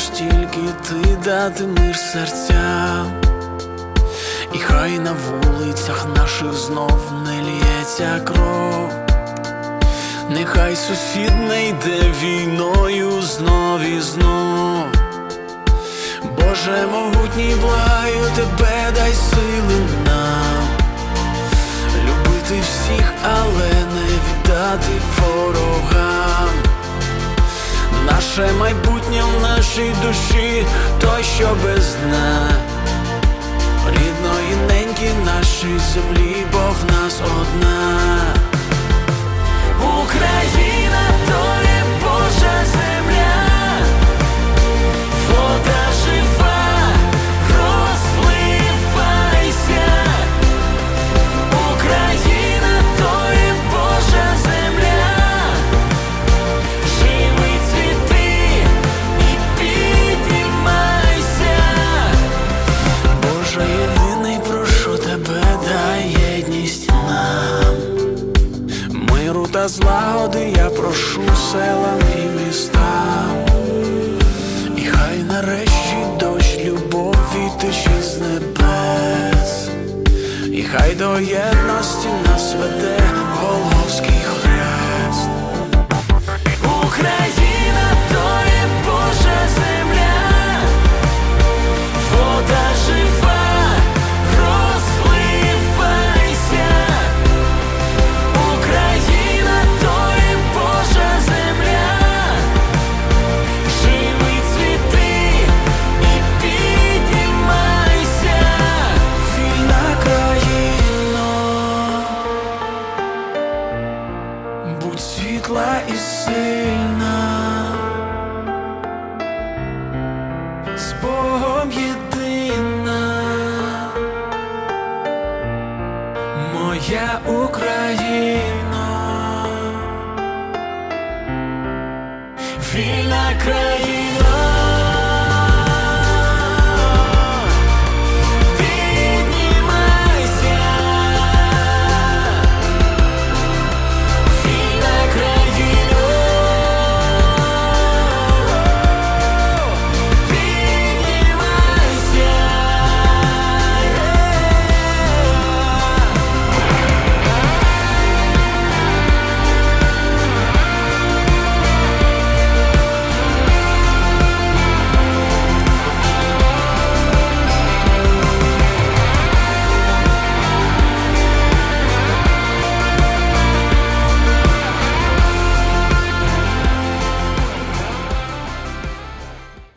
можеш тільки ти дати мир серцям. І хай на вулицях наших знов не лється кров. Нехай сусід не йде війною знов і знов. Боже могутній, благаю тебе, дай сили нам любити всіх, але не віддати ворогам. Наше майбутнє в нашій душі, той, що без дна Рідної неньки нашій землі, бо в нас одна. Україна та злагоди я прошу селам і містам. І хай нарешті дощ любові тече з небес, і хай до єдності нас веде сильна, з Богом єдина. Моя Україна, вільна країна.